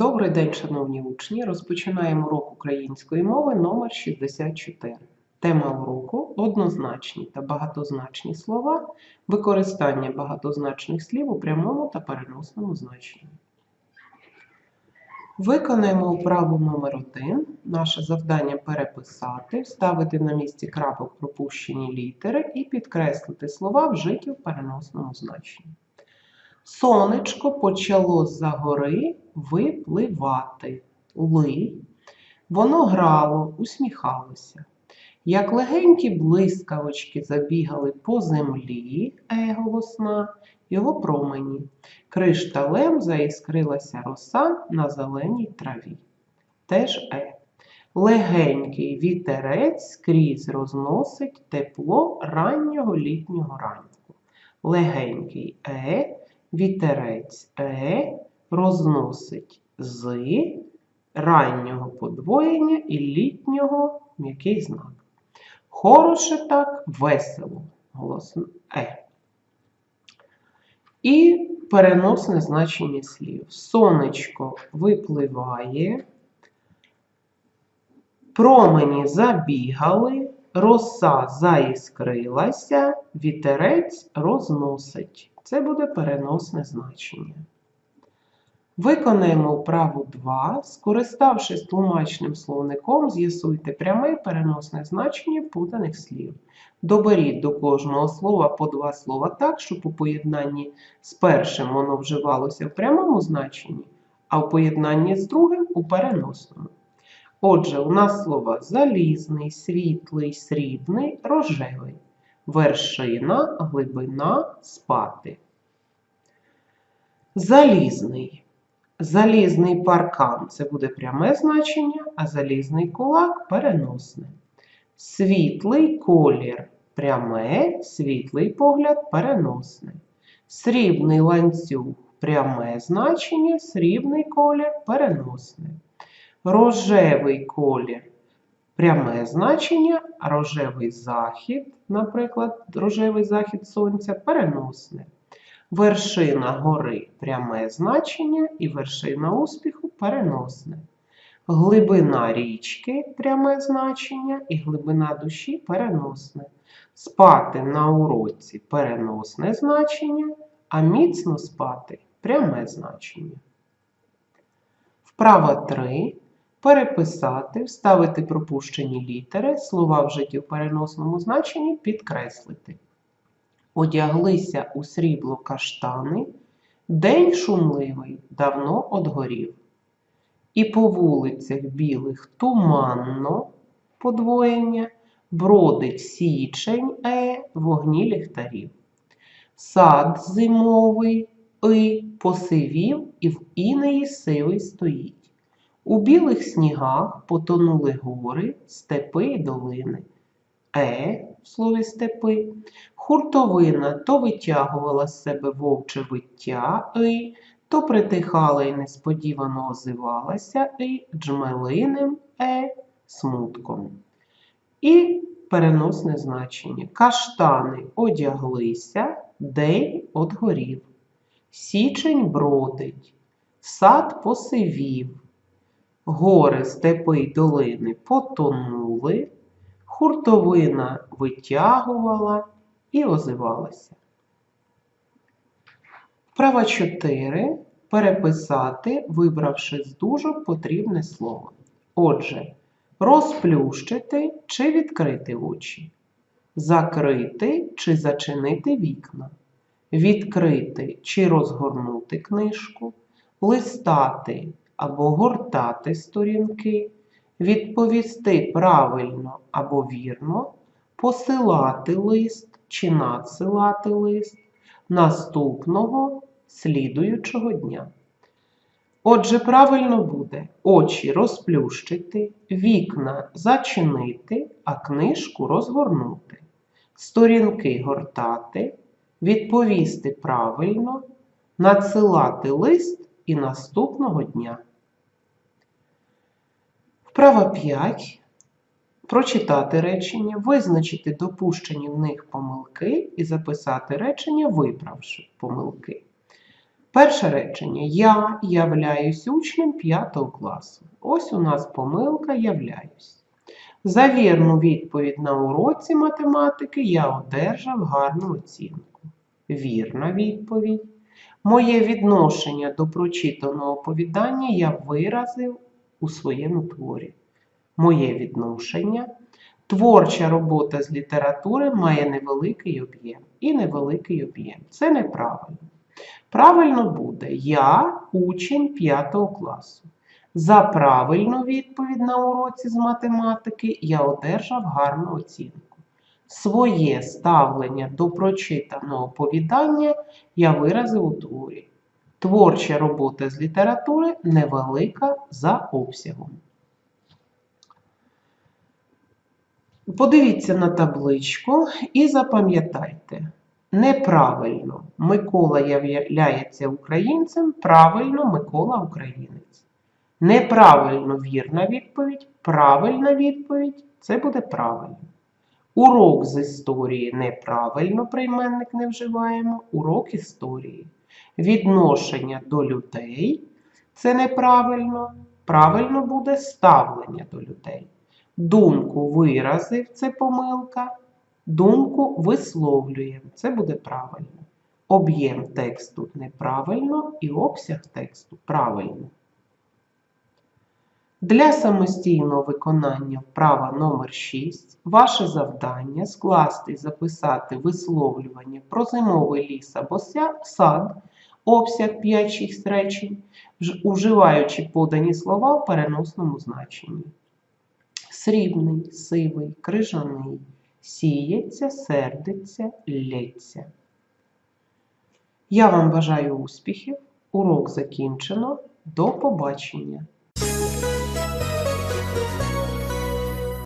Добрий день, шановні учні! Розпочинаємо урок української мови номер 64. Тема уроку однозначні та багатозначні слова, використання багатозначних слів у прямому та переносному значенні. Виконаємо вправу номер 1 Наше завдання переписати, вставити на місці крапок пропущені літери і підкреслити слова вжиті в переносному значенні. Сонечко почало з-за гори випливати. Ли. Воно грало, усміхалося. Як легенькі блискавочки забігали по землі, е голосна, його промені. Кришталем заіскрилася роса на зеленій траві. Теж е. Легенький вітерець скрізь розносить тепло раннього літнього ранку. Легенький е, вітерець е, розносить з раннього подвоєння і літнього м'який знак. Хороше так, весело, голосно е. І переносне значення слів. Сонечко випливає, промені забігали, роса заіскрилася, вітерець розносить. Це буде переносне значення. Виконаємо вправу 2. Скориставшись тлумачним словником, з'ясуйте пряме і переносне значення путаних слів. Доберіть до кожного слова по два слова так, щоб у поєднанні з першим воно вживалося в прямому значенні, а в поєднанні з другим у переносному. Отже, у нас слова залізний, світлий, срібний, рожевий, вершина, глибина, спати. Залізний. Залізний паркан це буде пряме значення, а залізний кулак переносне. Світлий колір пряме, світлий погляд переносне. Срібний ланцюг пряме значення, срібний колір переносне. Рожевий колір пряме значення, рожевий захід, наприклад, рожевий захід сонця переносне. Вершина гори пряме значення і вершина успіху переносне. Глибина річки пряме значення і глибина душі переносне. Спати на уроці переносне значення, а міцно спати пряме значення. Вправа 3. Переписати, вставити пропущені літери, слова вжиті в переносному значенні підкреслити. Одяглися у срібло каштани, день шумливий давно одгорів. І по вулицях білих туманно подвоєння, бродить січень е вогні ліхтарів. Сад зимовий и посивів і в інеї сивий стоїть. У білих снігах потонули гори, степи й долини. Е в слові степи. Хуртовина то витягувала з себе вовче виття и, то притихала і несподівано озивалася і джмелиним е смутком. І переносне значення. Каштани одяглися, день одгорів. Січень бродить, сад посивів, гори, степи й долини потонули, хуртовина витягувала і озивалася. Вправа 4. Переписати, вибравши з дужок потрібне слово. Отже, розплющити чи відкрити очі, закрити чи зачинити вікна, відкрити чи розгорнути книжку, листати або гортати сторінки, відповісти правильно або вірно, посилати лист чи надсилати лист наступного слідуючого дня. Отже, правильно буде очі розплющити, вікна зачинити, а книжку розгорнути, сторінки гортати, відповісти правильно, надсилати лист і наступного дня. Вправа 5. Прочитати речення, визначити допущені в них помилки і записати речення, виправши помилки. Перше речення. Я являюсь учнем 5 класу. Ось у нас помилка являюсь. За вірну відповідь на уроці математики я одержав гарну оцінку. Вірна відповідь. Моє відношення до прочитаного оповідання я виразив у своєму творі. Моє відношення. Творча робота з літератури має невеликий об'єм і невеликий об'єм. Це неправильно. Правильно буде я учень 5 класу. За правильну відповідь на уроці з математики я одержав гарну оцінку. Своє ставлення до прочитаного оповідання я виразив у творі. Творча робота з літератури невелика за обсягом. Подивіться на табличку і запам'ятайте. Неправильно Микола являється українцем, правильно Микола українець. Неправильно вірна відповідь, правильна відповідь це буде правильно. Урок з історії неправильно, прийменник не вживаємо, урок історії. Відношення до людей це неправильно, правильно буде ставлення до людей. Думку виразив це помилка, думку висловлюємо. Це буде правильно. Об'єм тексту неправильно і обсяг тексту правильно. Для самостійного виконання вправа номер 6 ваше завдання скласти і записати висловлювання про зимовий ліс або сад, обсяг 5-6 речень, уживаючи подані слова в переносному значенні. Срібний, сивий, крижаний, сіється, сердиться, лється. Я вам бажаю успіхів. Урок закінчено. До побачення!